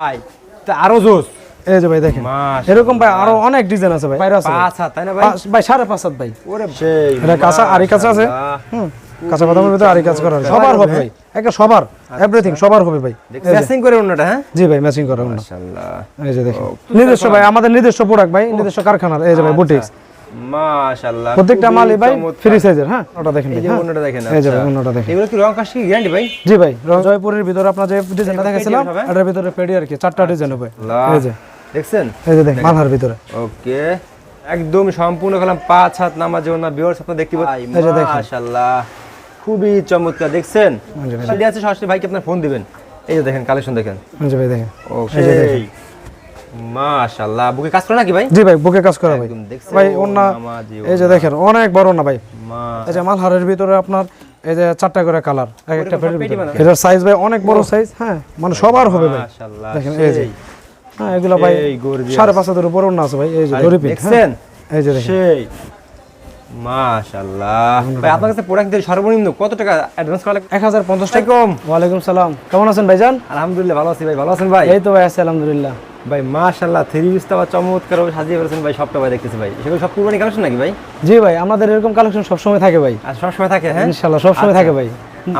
ভাই আরও জোস। এই যে ভাই দেখেন। এরকম ভাই আরও অনেক ডিজাইন আছে ভাই বাইরে আছে ভাই। পাঁচ হাত তাই না ভাই? ভাই সাড়ে পাঁচ হাত ভাই। ওরে সেই এটা কাঁচা আরি কাঁচা আছে? হুম কাঁচা বাদামের ভিতরে আরি কাজ করা। সবার হবে ভাই। একটা সবার এভরিথিং সবার হবে ভাই। ম্যাচিং করে অন্যটা হ্যাঁ? জি ভাই ম্যাচিং করা অন্য। মাশাআল্লাহ এই যে দেখেন। নিজস্ব ভাই আমাদের নিজস্ব প্রোডাক্ট ভাই নিজস্ব কারখানার। এই যে ভাই বুটিক্স মাশাআল্লাহ প্রত্যেকটা মালই ভাই ফ্রি সাইজের হ্যাঁ? ওটা দেখেন এই যে হ্যাঁ। অন্যটা দেখেন এই যে আচ্ছা। অন্যটা দেখেন। এগুলো কি রং কাশ কি? গ্যারান্টি ভাই? জি ভাই জয়পুরের ভিতরে আপনার যে ডিজাইনটা দেখাছিলাম? এটার ভিতরে পেডি আর কি চারটা ডিজাইন হবে। এই যে। দেখছেন? এই যে দেখেন। মালহার ভিতরে। ওকে। একদম সম্পূর্ণ করলাম পাঁচ হাত নামাজ না বিয়ার্স আপনি দেখতে এই যে দেখেন। মাশাআল্লাহ খুবই চমৎকার দেখছেন? আছে সরাসরি ভাইকে আপনার ফোন দিবেন। এই যে দেখেন কালেকশন দেখেন। যে ভাই দেখেন। ওকে। মাশাআল্লাহ। বুকে কাজ করে নাকি ভাই? জি ভাই বুকে কাজ করা ভাই। একদম ভাই ও ওন্না নামাজি, এই যে দেখেন অনেক বড় না ভাই। এই যে মালহারের ভিতরে আপনার এই যে চারটা করে কালার এক একটা ভিতরে। এটার সাইজ ভাই অনেক বড় সাইজ হ্যাঁ মানে সবার হবে ভাই। মাশাআল্লাহ দেখেন এই যে। হ্যাঁ এগুলো ভাই। সাড়ে পাঁচ হাজার উপর অন্য আছে ভাই এই যে আরে দেখছেন? এই যে দেখেন। সেই। মাশাআল্লাহ। ভাই আপনার কাছে প্রোডাক্ট দিতে সর্বনিম্ন কত টাকা অ্যাডভান্স করা লাগবে এক হাজার পঞ্চাশ টাকা। কম ওয়ালাইকুম সালাম। কেমন আছেন ভাইজান? আলহামদুলিল্লাহ ভালো আছি ভাই। ভালো আছেন ভাই? এই তো ভাই আছি আলহামদুলিল্লাহ। ভাই মাশাআল্লাহ থ্রি পিস তো চমৎকার ভাবে সাজিয়ে ফেলেছেন ভাই সবটা ভাই দেখতেছি ভাই। সেগুলো সব কুরবানি কালেকশন নাকি ভাই? জি ভাই আমাদের এরকম কালেকশন সবসময় থাকে ভাই। আর সবসময় থাকে হ্যাঁ? ইনশাল্লাহ সবসময় আচ্ছা। থাকে ভাই।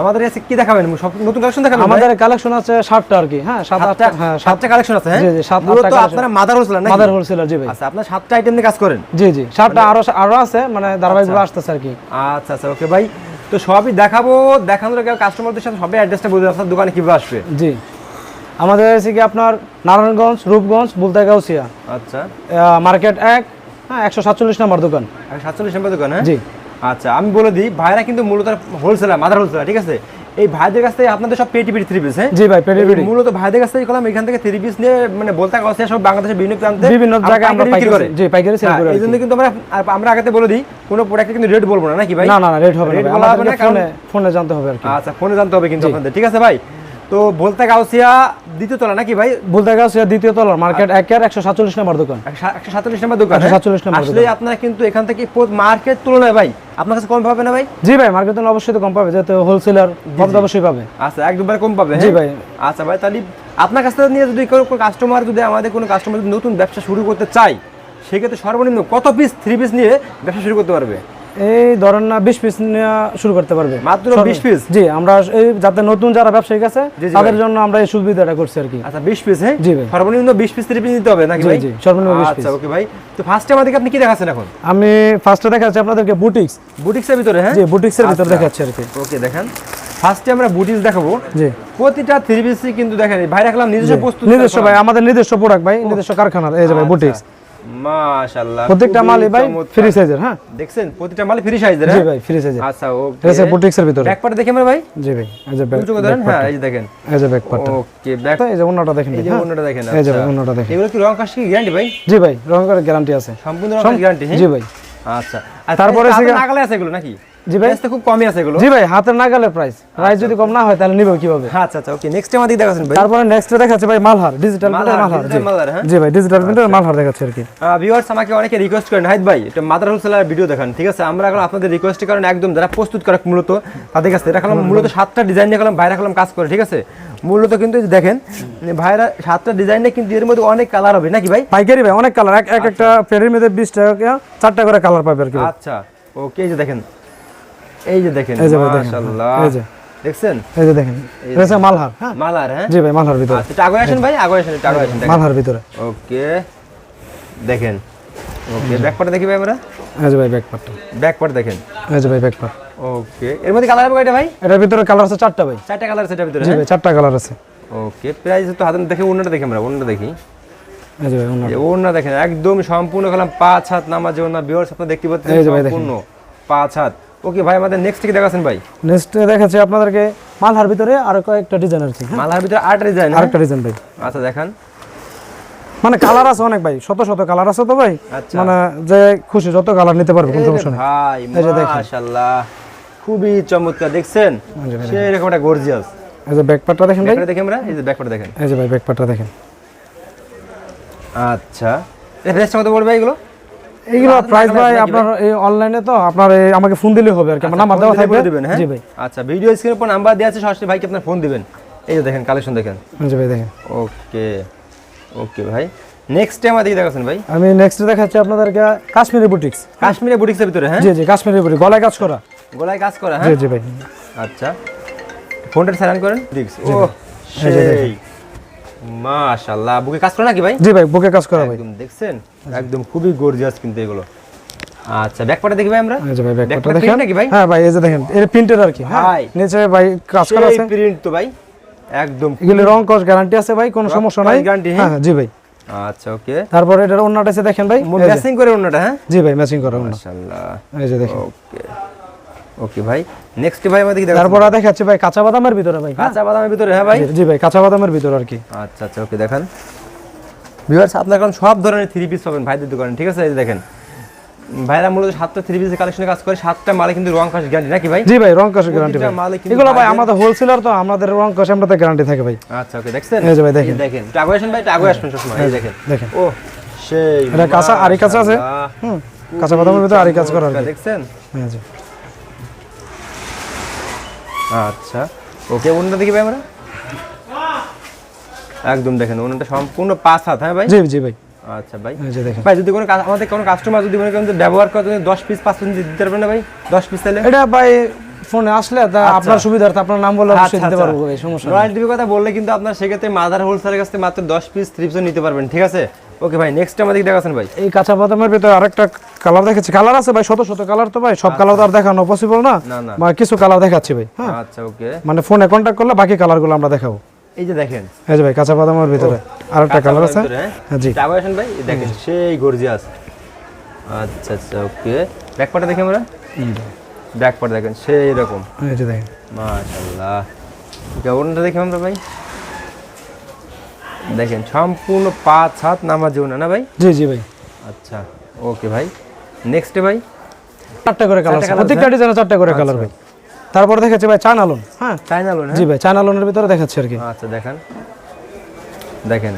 আমাদের কাছে কি দেখাবেন? সব নতুন কালেকশন দেখাবেন আমাদের কালেকশন আছে সাতটা আর কি হ্যাঁ সাত আটটা হ্যাঁ সাত সাতটা কালেকশন আছে হ্যাঁ? জি, জি, সাত, আটটা মূলত collection। আপনারা মাদার হোলসেলার নাকি? মাদার হোলসেলার জি ভাই। আচ্ছা আপনারা সাতটা আইটেম নিয়ে কাজ করেন? জি জি সাতটা আরও আরও আছে মানে ধারাবাহিকভাবে আসতেছে আর কি। আচ্ছা আচ্ছা ওকে ভাই। তো সবই দেখাবো দেখানোর আগে কাস্টমারদের সাথে সবাই অ্যাড্রেসটা বলে আপনার দোকানে কীভাবে আসবে? জি। আমাদের আছে কি আপনার নারায়ণগঞ্জ রূপগঞ্জ বুলতাগাউসিয়া আচ্ছা। মার্কেট এক হ্যাঁ একশো সাতচল্লিশ নম্বর দোকান। সাতচল্লিশ নম্বর দোকান হ্যাঁ? জি। আচ্ছা আমি বলে দিই ভাইরা কিন্তু মূলত হোলসেলার মাদার হোলসেলার ঠিক আছে? এই ভাইদের কাছ থেকে আপনাদের সব পেটি পেটি থ্রি পিস হ্যাঁ? জি ভাই এই পেডি মূলত ভাইদের কাছ থেকে করলাম এখান থেকে থ্রি পিস নিয়ে মানে বলতে গেছে সব বাংলাদেশের বিভিন্ন প্রান্তে বিভিন্ন জায়গায় আমরা পাইকারি পাইকারি জি পাইকারি সেল হ্যাঁ, করে এই জন্য কিন্তু আমরা আমরা আগে বলে দিই কোনো প্রোডাক্টের কিন্তু রেট বলব না নাকি ভাই? না না রেট হবে না ভাই। বলা হবে না, কারণ- ফোনে ফোনে জানতে হবে আর কি। আচ্ছা ফোনে জানতে হবে কিন্তু আপনাদের ঠিক আছে ভাই? তো বলতে গাউসিয়া দ্বিতীয় তলা নাকি ভাই? বুলতাগাউসিয়া দ্বিতীয় তলার মার্কেট একের একশো সাতচল্লিশ নম্বর দোকান। একশো সাতচল্লিশ নম্বর দোকান 147 নম্বর আসলে আপনারা কিন্তু এখান থেকে মার্কেট তুলনায় ভাই আপনার কাছে কম পাবে না ভাই? জি ভাই মার্কেট অবশ্যই তো কম পাবে যেহেতু হোলসেলার কম তো অবশ্যই পাবে। আচ্ছা একদমবার কম পাবে জি হ্যাঁ? ভাই। আচ্ছা ভাই তাহলে আপনার কাছ থেকে নিয়ে যদি কোনো কাস্টমার যদি আমাদের কোনো কাস্টমার যদি নতুন ব্যবসা শুরু করতে চায় সেক্ষেত্রে সর্বনিম্ন কত পিস থ্রি পিস নিয়ে ব্যবসা শুরু করতে পারবে? এই ধরেন না বিশ পিস শুরু করতে পারবে। মাত্র 20 piece? জি আমরা এই যাতে নতুন যারা ব্যবসায়ী আছে তাদের জন্য আমরা এই সুবিধাটা করছি আর কি। আচ্ছা বিশ পিস হ্যাঁ? জি ভাই। সর্বনিম্ন বিশ পিস পিস নিতে হবে নাকি ভাই? জি, সর্বনিম্ন 20 আচ্ছা ওকে ভাই। তো ফার্স্টে আমাদেরকে আপনি কি দেখাচ্ছেন এখন? আমি ফার্স্টে দেখাচ্ছি আপনাদেরকে বুটিক্স বুটিক্সের ভিতরে হ্যাঁ? জি বুটিক্সের ভিতর আচ্ছা। দেখাচ্ছি আর কি। ওকে দেখেন। ফার্স্টে আমরা বুটিক্স দেখাবো। জি। প্রতিটা থ্রি পিসই কিন্তু দেখেন ভাই রাখলাম নিজস্ব প্রস্তুত নিজস্ব ভাই আমাদের নিজস্ব প্রোডাক্ট ভাই নিজস্ব কারখানা এই যে ভাই বুটিক্স মাশাআল্লাহ প্রত্যেকটা মালই ভাই ফ্রি সাইজের হ্যাঁ? দেখছেন? প্রত্যেকটা মালই ফ্রি সাইজের জি ভাই ফ্রি সাইজের আচ্ছা এটা ওকে বুটিক্সের ভিতরে। ব্যাকপার্ট দেখি আমরা ভাই? জি ভাই এই যে ব্যাক ধরেন হ্যাঁ এই যে দেখেন। এই যে ব্যাক ওকে ব্যাক এই যে অন্যটা দেখেন এই যে হ্যাঁ? অন্যটা দেখেন এই যে আচ্ছা। অন্যটা দেখেন। এগুলো কি রং কাশ কি গ্যারান্টি ভাই? জি ভাই রং কাশ গ্যারান্টি আছে। সম্পূর্ণ রং গ্যারান্টি হ্যাঁ? জি ভাই। আচ্ছা। তারপরে নাগালে আছে এগুলো নাকি? জি ভাই। তো খুব কমই আছে এগুলো। জি ভাই হাতের নাগালের প্রাইস প্রাইস যদি কম না হয় তাহলে নিবে কীভাবে? আচ্ছা আচ্ছা ওকে নেক্সট আমাদের দেখাচ্ছেন ভাই। তারপরে নেক্সট দেখাচ্ছে ভাই মালহার ডিজিটাল প্রিন্টার মালহার, মালহার জি। মালহার, হ্যাঁ? জি ভাই ডিজিটাল প্রিন্টার মালহার দেখাচ্ছে আর কি। ভিউয়ার্স আমাকে অনেকে রিকোয়েস্ট করেন হাইদ ভাই এটা মাদার হোলসেলার ভিডিও দেখান ঠিক আছে? আমরা এখন আপনাদের রিকোয়েস্টের কারণে একদম যারা প্রস্তুত করে মূলত তাদের কাছে মূলত সাতটা ডিজাইন নিয়ে গেলাম বাইরে রাখলাম কাজ করে ঠিক আছে? মূলত কিন্তু দেখেন ভাইরা সাতটা ডিজাইনে কিন্তু এর মধ্যে অনেক কালার হবে নাকি ভাই? পাইকারি ভাই অনেক কালার এক এক একটা পেরির মধ্যে বিশ টাকা চারটা করে কালার পাবে আর কি আচ্ছা ওকে এই যে দেখেন এই যে দেখেন এই যে মাশাআল্লাহ। এই যে। দেখছেন? এই যে দেখেন এটা মালহার হ্যাঁ? মালার হ্যাঁ? জি ভাই মালহার ভিতরে। আচ্ছা এটা আগে আসেন ভাই আগে আসেন এটা আগে আসেন মালহার ভিতরে। ওকে দেখেন। ওকে ব্যাক পার্ট দেখি ভাই আমরা? এই যে ভাই ব্যাক পার্টটা ব্যাক পার্ট দেখেন। এই যে ভাই ব্যাক পার্ট ওকে এর মধ্যে কালার হবে কয়টা ভাই? এটার ভিতরে কালার আছে চারটা ভাই। চারটা কালার সেটার ভিতরে জি হ্যাঁ? ভাই চারটা কালার আছে। ওকে প্রাইস তো হাতে দেখে অন্যটা দেখি আমরা অন্যটা দেখি। এই যে ভাই এই দেখেন একদম সম্পূর্ণ করলাম পাঁচ হাত নামাজ ওড়না বিয়ার্স আপনি দেখতে পাচ্ছেন। সম্পূর্ণ। পাঁচ হাত। ওকে ভাই আমাদের নেক্সট থেকে দেখাচ্ছেন ভাই? নেক্সট দেখাচ্ছি আপনাদেরকে মালহার ভিতরে আর কয়েকটা ডিজাইন আছে কি হ্যাঁ? ভিতরে আট ডিজাইন আরেকটা ডিজাইন ভাই। আচ্ছা দেখান। মানে কালার আছে অনেক ভাই শত শত কালার আছে তো ভাই। আচ্ছা। মানে যে খুশি যত কালার নিতে পারবে কোনো সমস্যা নেই। ভাই এই যে মাশাআল্লাহ খুবই চমৎকার দেখছেন? সেই রকম একটা গর্জিয়াস এই যে ব্যাক পার্টটা দেখেন ভাই। ব্যাকপার্ট দেখি আমরা এই যে ব্যাকপার্ট দেখেন। এই যে ভাই ব্যাক পার্টটা দেখেন। আচ্ছা। এটা প্রাইসটা কত পড়বে এগুলো? এইগুলো প্রাইস ভাই আপনার এই অনলাইনে তো আপনার এই আমাকে ফোন দিলে হবে আর কি। আমার নাম্বার দেওয়া থাকবে। দিবেন হ্যাঁ? জি ভাই। আচ্ছা ভিডিও স্ক্রিনের উপর নাম্বার দেওয়া আছে সরাসরি ভাইকে আপনার ফোন দিবেন। এই যে দেখেন কালেকশন দেখেন। যে ভাই দেখেন। ওকে ওকে ভাই। নেক্সট টাইম আমাদের দেখাচ্ছেন ভাই। আমি নেক্সট দেখাচ্ছি আপনাদেরকে কাশ্মীরি বুটিক্স কাশ্মীরি বুটিক্সের ভিতরে হ্যাঁ? জি জি কাশ্মীরি বুটিক গলায় কাজ করা। গলায় কাজ করা হ্যাঁ? জি জি ভাই। আচ্ছা। ফোনটা সাইলেন্ট করেন। বুটিক্স ও। সেই। মাশাআল্লাহ। বুকে কাজ করে নাকি ভাই? জি ভাই বুকে কাজ করা ভাই। একদম দেখছেন? একদম খুবই গর্জিয়াস কিন্তু এগুলো। আচ্ছা ব্যাকপাটা দেখি ভাই আমরা? যে ভাই ব্যাকপাটা দেখেন? নাকি ভাই? হ্যাঁ ভাই এই যে দেখেন এর প্রিন্টের আর কি হ্যাঁ। নিচে ভাই কাজ করা আছে। প্রিন্ট তো ভাই একদম এগুলি রং কস গ্যারান্টি আছে ভাই কোনো সমস্যা নাই। guarantee, হ্যাঁ? জি ভাই। আচ্ছা ওকে তারপর এটার অন্যটা আছে দেখেন ভাই? ম্যাচিং করে ওনাটা হ্যাঁ? জি ভাই ম্যাচিং করা মাশাআল্লাহ। এই যে দেখেন। ওকে ওকে ভাই। নেক্সট ভাই আমাদের তারপর দেখাচ্ছি ভাই কাঁচা বাদামের ভিতরে ভাই হ্যাঁ? কাঁচা বাদামের ভিতরে হ্যাঁ ভাই? জি, ভাই কাঁচা বাদামের ভিতরে আর কি। আচ্ছা আচ্ছা ওকে দেখেন। ভিউয়ার্স আপনার কারণ সব ধরনের থ্রি পিস পাবেন ভাইদের দোকানে ঠিক আছে? এই যে দেখেন। ভাইরা মূলত সাতটা থ্রি পিসের কালেকশনে কাজ করে সাতটা মালে কিন্তু রং কাশ গ্যারান্টি নাকি ভাই? জি ভাই রং কষের গ্যারান্টি ভাই। এগুলো ভাই আমাদের হোলসেলার তো আমাদের রং কষে আমাদের গ্যারান্টি থাকে ভাই। আচ্ছা ওকে দেখছেন? এই যে ভাই দেখেন। দেখেন টাগো আসেন ভাই টাগো আসবেন সবসময় এই দেখেন। দেখেন। ও সেই এটা কাঁচা আরি কাঁচা আছে। হুম কাঁচা বাদামের ভিতরে আরি কাজ করা কি? দেখছেন? হ্যাঁ জি আচ্ছা। ওকে অন্যটা দেখি ভাই আমরা। একদম দেখেন অন্যটা সম্পূর্ণ পাঁচ হাত হ্যাঁ ভাই? জি জি ভাই। আচ্ছা ভাই। দেখেন। ভাই যদি কোনো আমাদের কোনো কাস্টমার যদি মনে করেন যে ব্যবহার করে যদি দশ পিস পাঁচ পিস দিতে পারবেন না ভাই? দশ পিস তাহলে? এটা ভাই ফোনে আসলে তা আপনার সুবিধার্থে আপনার নাম বলে অবশ্যই দিতে পারব ভাই সমস্যা নেই। রয়্যাল কথা বললে কিন্তু আপনার সেক্ষেত্রে মাদার হোলসেলের কাছ থেকে মাত্র দশ পিস থ্রি নিতে পারবেন ঠিক আছে? ওকে ভাই নেক্সট আমাদের দেখাচ্ছেন ভাই? এই কাঁচা বাদামের ভিতরে আরেকটা কালার দেখাচ্ছি কালার আছে ভাই শত শত কালার তো ভাই সব কালার তো আর দেখানো পসিবল না। মানে কিছু কালার দেখাচ্ছি ভাই হ্যাঁ। আচ্ছা ওকে। মানে ফোনে কন্ট্যাক্ট করলে বাকি কালারগুলো আমরা দেখাবো। এই যে দেখেন। এই যে ভাই কাঁচা বাদামের ভিতরে আরেকটা কালার আছে। হ্যাঁ জি। টাকা আসেন ভাই দেখেন সেই গর্জিয়াস আচ্ছা আচ্ছা ওকে। ব্যাক পার্টটা দেখি আমরা? ব্যাক পার্ট দেখেন সেই রকম। এই যে দেখেন। মাশাআল্লাহ। গবরনটা দেখি আমরা ভাই। দেখেন সম্পূর্ণ পাঁচ হাত নামাজ না না ভাই? জি জি ভাই। আচ্ছা ওকে ভাই। নেক্সট ভাই? চারটা করে কালার প্রত্যেকটা ডিজাইনে চারটা করে কালার ভাই। তারপর দেখাচ্ছি ভাই চায়না লোন হ্যাঁ? চাইনা লোন জি ভাই চায়না লোনের ভিতরে দেখাচ্ছি আর কি। আচ্ছা দেখেন। দেখেন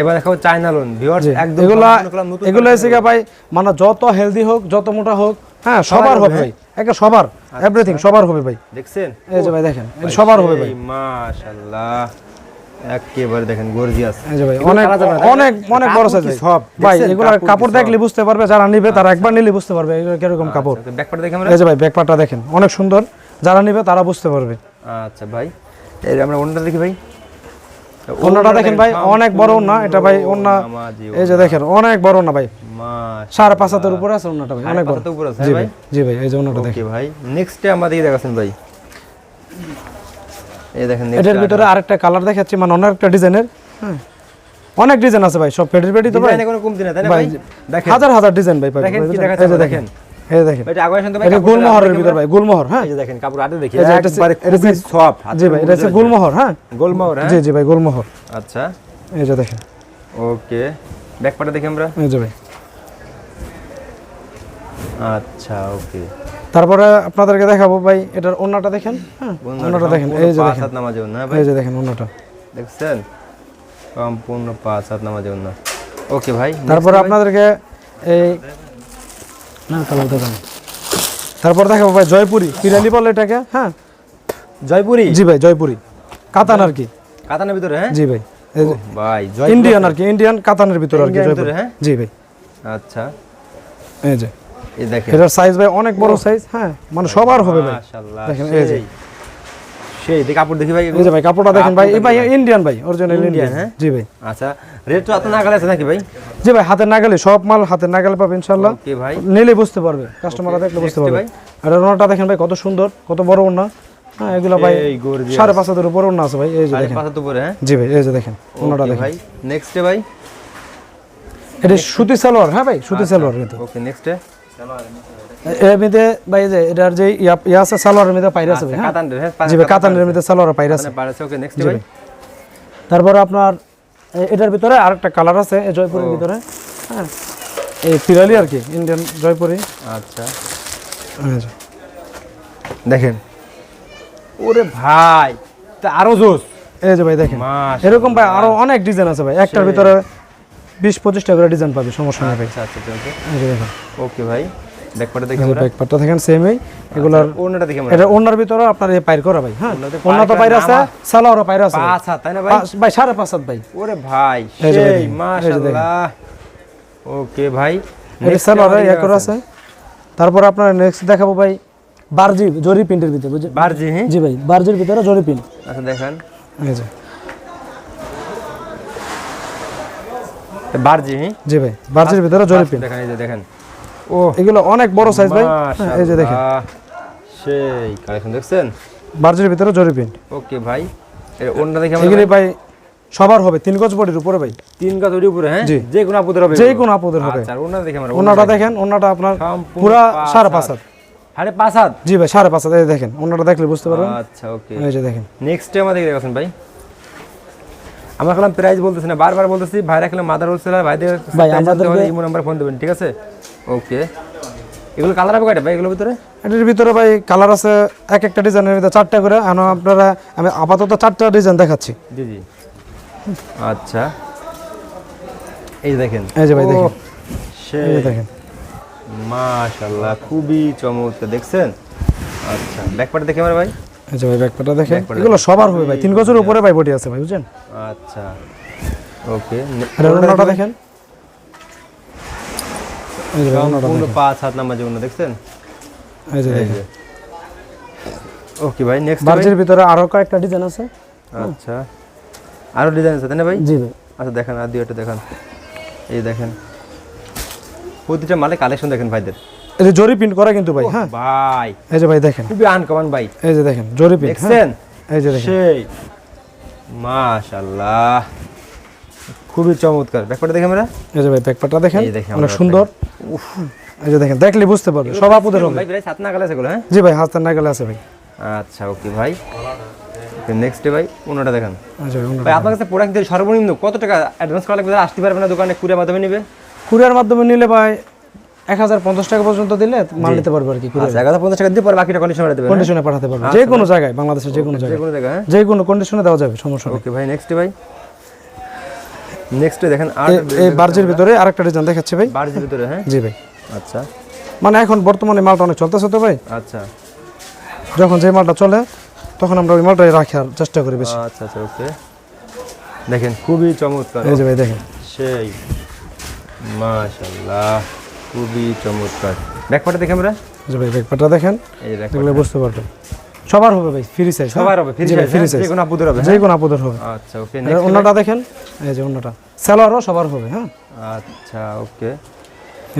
এবার দেখাবো চাইনা লোন ভিউয়ার্স একদম এগুলা এগুলো এসে গিয়ে ভাই মানে যত হেলদি হোক যত মোটা হোক হ্যাঁ সবার হবে ভাই। একটা সবার এভরিথিং সবার হবে ভাই। দেখছেন? এই যে ভাই দেখেন সবার হবে ভাই। মাশাআল্লাহ। একেবারে দেখেন গর্জিয়াস ভাই অনেক অনেক অনেক বড় সাইজ সব। ভাই এগুলো কাপড়? দেখলে বুঝতে পারবে যারা নিবে তারা একবার নিলে বুঝতে পারবে এগুলো কীরকম কাপড়। ব্যাকপার্ট দেখে এই যে ভাই ব্যাকপারটা দেখেন অনেক সুন্দর। যারা নিবে তারা বুঝতে পারবে। আচ্ছা ভাই। এই আমরা অন্যটা দেখি ভাই। ওন্নাটা দেখেন ভাই অনেক বড় ওন্না। এটা ভাই ওন্না এই যে দেখেন অনেক বড় না ভাই। সাড়ে পাঁচ হাতের উপরে আছে ওন্নাটা ভাই অনেক বড়। আছে হ্যাঁ ভাই। জি ভাই এই যে ওন্নাটা দেখেন। ভাই। নেক্সটে আমাদের দেখাছেন ভাই। এই দেখেন এটার ভিতরে আরেকটা কালার দেখাচ্ছি মানে অনেকটা ডিজাইনের। হ্যাঁ অনেক ডিজাইন আছে ভাই সব পেটির পেটি তো ভাই। কোনো কমতি না তাই না ভাই ভাই? দেখেন। হাজার হাজার ডিজাইন ভাই দেখেন কি দেখাচ্ছে দেখেন। দেখেন এই দেখেন। এটা আগে শুনতে ভাই এটা কাপড়টা ভিতর ভাই গুলমোহর হ্যাঁ। এই যে দেখেন কাপড় আটে দেখি। এই যে এটা হচ্ছে- একবারে খুবই সফট জি ভাই এটা হচ্ছে গুলমোহর হ্যাঁ। গোলমোহর হ্যাঁ? জি জি ভাই গুলমোহর। আচ্ছা। এই যে দেখেন। ওকে। ব্যাকপার্টটা দেখি আমরা। এই যে ভাই। আচ্ছা ওকে। তারপরে আপনাদেরকে দেখাবো ভাই এটার ওন্নাটা দেখেন হ্যাঁ ওন্নাটা দেখেন এই যে দেখেন নামাজ না ভাই এই যে দেখেন ওন্নাটা। দেখছেন? সম্পূর্ণ পাঁচ হাত নামাজ না ওকে ভাই তারপরে আপনাদেরকে এই না কালার দেখান তারপর দেখাবো ভাই জয়পুরি পিরালি বলে এটাকে হ্যাঁ। জয়পুরি? জি ভাই জয়পুরি। কাতান আর কি। কাতানের ভিতরে হ্যাঁ? জি ভাই এই যে ভাই জয় ইন্ডিয়ান আর কি ইন্ডিয়ান কাতানের ভিতরে আর কি হ্যাঁ? জি ভাই। আচ্ছা। এই যে। এই দেখেন। এটার সাইজ ভাই অনেক বড় সাইজ হ্যাঁ মানে সবার হবে ভাই। মাশাআল্লাহ দেখেন, এই যে। সেই সেই দেখি কাপড় দেখি ভাই। এই যে ভাই কাপড়টা দেখেন ভাই এই ভাই ইন্ডিয়ান ভাই। অরিজিনাল ইন্ডিয়ান হ্যাঁ? জি ভাই। আচ্ছা রেট তো আপনার নাগালে আছে নাকি ভাই? জি ভাই হাতের নাগালে সব মাল নাগালে পাবে ইনশাআল্লাহ। ওকে ভাই। নিলে বুঝতে পারবে কাস্টমাররা দেখলে বুঝতে পারবে। ভাই। আর ওনাটা দেখেন ভাই কত সুন্দর কত বড় ওনা হ্যাঁ এগুলো ভাই সাড়ে পাঁচ হাতের উপর ওনা আছে ভাই এই যে দেখেন। উপরে হ্যাঁ? জি ভাই এই যে দেখেন ওনাটা দেখেন। ভাই নেক্সটে ভাই? এটা সুতি সালোয়ার হ্যাঁ ভাই সুতি সালোয়ার কিন্তু। ওকে নেক্সটে ভাই যে এটার যে ইয়া আছে সালোয়ারের মধ্যে পাইরা আছে ভাই হ্যাঁ? হ্যাঁ জি ভাই কাতানের মধ্যে সালোয়ার পাইরা আছে। পারেছে ওকে নেক্সট জি ভাই। ভাই। তারপর আপনার এটার ভিতরে আরেকটা কালার আছে জয়পুরের ভিতরে হ্যাঁ? এই পিরালি আর কি ইন্ডিয়ান জয়পুরি। আচ্ছা। দেখেন। ওরে ভাই তা আরও জোস। এই যে ভাই দেখেন। এরকম ভাই আরও অনেক ডিজাইন আছে ভাই একটার ভিতরে বিশ পঁচিশটা করে ডিজাইন পাবে সমস্যা নেই ভাই। আচ্ছা আচ্ছা ওকে। ওকে ভাই ব্যাকপার্টে দেখি আমরা। দেখেন সেমই এগুলার ওনাটা দেখি আমরা। এটা ওনার ভিতরে আপনার এই পাইর করা ভাই হ্যাঁ? ওনা তো পাইর আছে সালোয়ারও পাইর আছে। ভাই। পাঁচ হাত তাই না ভাই? ভাই সাড়ে পাঁচ হাত ভাই। ওরে ভাই সেই মাশাআল্লাহ। ওকে ভাই এটা সালোয়ার ইয়ে করা আছে। তারপর আপনার নেক্সট দেখাবো ভাই বারজি জরি প্রিন্টের ভিতরে বুঝছেন বারজি হ্যাঁ? জি ভাই বারজির ভিতরে জরি প্রিন্ট। আচ্ছা দেখেন। এই যে। বারজি জি ভাই বারজির ভিতরে জরি প্রিন্ট দেখেন এই যে দেখেন। ও এগুলো অনেক বড় সাইজ ভাই। হ্যাঁ, এই যে দেখেন। সেই কালেকশন দেখছেন? বারজির ভিতরে জরি প্রিন্ট ওকে ভাই দেখি এগুলি ভাই সবার হবে তিন গজ বডির উপরে ভাই। তিন গাছ ওর উপরে হ্যাঁ? যে কোনো আপুদের হবে যে? কোনো আপুদের হবে। আচ্ছা ওন্না দেখি আমরা ওনাটা দেখেন ওনাটা আপনার পুরা সাড়ে পাঁচ হাত। সাড়ে পাঁচ হাত? জি ভাই সাড়ে পাঁচ হাত এই দেখেন ওনাটা দেখলে বুঝতে পারবেন। আচ্ছা ওকে। এই যে দেখেন। নেক্সট টাইম আমাদের দেখেন ভাই? আমরা খেলাম প্রাইস বলতেছি না বারবার বলতেছি ভাইরা খেলাম মাদার হোলসেলার ভাইদের ভাই, আমাদেরকে- ইমো নাম্বার ফোন দেবেন ঠিক আছে? ওকে এগুলো কালার হবে কয়টা ভাই এগুলোর ভিতরে? এটার ভিতরে ভাই কালার আছে এক একটা ডিজাইনের ভিতরে চারটা করে। আর আপনারা আমি আপাতত চারটা ডিজাইন দেখাচ্ছি। জি জি। আচ্ছা। এই দেখেন। এই যে ভাই দেখেন। সেই। দেখেন। মাশাআল্লাহ খুবই চমৎকার দেখছেন? আচ্ছা ব্যাকপার্ট দেখি আমরা ভাই। যে ভাই ব্যাকপাটা দেখেন এগুলো সবার হবে ভাই তিন গজের উপরে ভাই বডি আছে ভাই বুঝছেন? আচ্ছা ওকে। আর ওনাটা দেখেন। এই যে ওনাটা পাঁচ হাত নাম্বার যে ওনা দেখছেন? এই যে দেখেন। ওকে ভাই নেক্সট বার্জের ভিতরে আরও কয়েকটা ডিজাইন আছে। আচ্ছা। আরও ডিজাইন আছে তাই না ভাই? জি ভাই। আচ্ছা দেখেন আর দুইটা দেখান। এই দেখেন প্রতিটা মালে কালেকশন দেখেন ভাইদের। এই যে জরি প্রিন্ট করা কিন্তু ভাই হ্যাঁ? ভাই। এই যে ভাই দেখেন। খুবই আনকমন ভাই। এই যে দেখেন জরি প্রিন্ট দেখছেন? এই যে দেখেন। সেই। মাশাআল্লাহ। খুবই চমৎকার। ব্যাপারটা দেখে আমরা এই যে ভাই ব্যাকপাটা দেখেন অনেক সুন্দর। এই যে দেখেন দেখলে বুঝতে পারবে সব আপুদের হবে। ভাই প্রায় সাত না গেলে সেগুলো হ্যাঁ? জি ভাই হাতের নাগালে আছে ভাই। আচ্ছা ওকে ভাই। নেক্সট ডে ভাই ওনাটা দেখান। ভাই আপনার কাছে প্রোডাক্ট সর্বনিম্ন কত টাকা অ্যাডভান্স করা লাগবে? আসতে পারবে না দোকানে কুরিয়ার মাধ্যমে নেবে? কুরিয়ার মাধ্যমে নিলে ভাই এক হাজার পঞ্চাশ টাকা পর্যন্ত দিলে মাল নিতে পারবে আর কি আচ্ছা এক হাজার পঞ্চাশ টাকা দিয়ে পরে বাকিটা কন্ডিশন দেবে কন্ডিশনে পাঠাতে পারবে। যে কোনো জায়গায় বাংলাদেশের যে কোনো জায়গায়। হ্যাঁ? যে কোনো কন্ডিশনে দেওয়া যাবে সমস্যা ওকে ভাই নেক্সট ভাই। নেক্সট দেখেন আর এই- এই বার্জের ভিতরে আরেকটা ডিজাইন দেখাচ্ছি ভাই। বার্জের ভিতরে হ্যাঁ? জি ভাই। আচ্ছা। মানে এখন বর্তমানে মালটা অনেক চলতেছে তো ভাই। আচ্ছা। যখন যে মালটা চলে তখন আমরা ওই মালটাই রাখার চেষ্টা করি বেশি। আচ্ছা আচ্ছা ওকে দেখেন খুবই চমৎকার। এই যে ভাই দেখেন। সেই মাশাআল্লাহ। খুবই চমৎকার। ব্যাকপার্টে দেখে আমরা যে ভাই ব্যাকপাটা দেখেন এই দেখলে বুঝতে পারবেন। সবার হবে ভাই ফ্রি সাইজ সবার হবে ফ্রি সাইজ ফ্রি সাইজ যে কোনো আপুদের হবে যে কোনো আপুদের হবে। আচ্ছা ওকে আর অন্যটা দেখেন এই যে অন্যটা। স্যালোয়ারও সবার হবে হ্যাঁ? আচ্ছা ওকে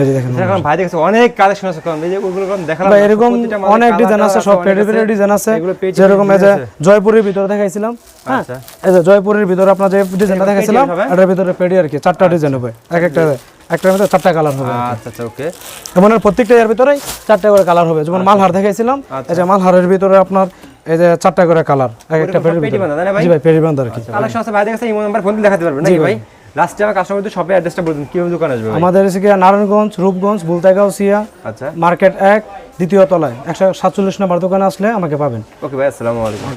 এই যে দেখেন এখন ভাই দেখছে অনেক কালেকশন আছে কারণ এই যে ওগুলো কারণ দেখালাম ভাই এরকম অনেক ডিজাইন আছে সব অনেক পেডি পেডি ডিজাইন আছে। এগুলো পেটি যেরকম এই যে জয়পুরের ভিতরে দেখাইছিলাম হ্যাঁ? আচ্ছা। এই যে জয়পুরের ভিতরে আপনার যে ডিজাইনটা দেখাইছিলাম? এটার ভিতরে পেডি আর কি? চারটা ডিজাইন হবে এক একটা একটার ভিতরে চারটা কালার হবে আচ্ছা আচ্ছা ওকে যেমন প্রত্যেকটা এর ভিতরেই চারটা করে কালার হবে। যেমন মালহার দেখাইছিলাম এই যে মালহারের ভিতরে আপনার এই যে চারটা করে কালার এক একটা পেটি তাই না ভাই? জি ভাই পেডি বান্ধ আর কি। কালেকশন আছে ভাই এই নাম্বার ফোন দিয়ে দেখাতে পারবে নাকি ভাই। লাস্টে আমার কাস্টমারদের শপে অ্যাড্রেসটা বলুন কীভাবে দোকান আসবে আমাদের এসে নারায়ণগঞ্জ রূপগঞ্জ বুলতাইগাঁও সিয়া আচ্ছা। মার্কেট এক দ্বিতীয় তলায় একশো সাতচল্লিশ নম্বর দোকানে আসলে আমাকে পাবেন। ওকে ভাই আসসালামু আলাইকুম।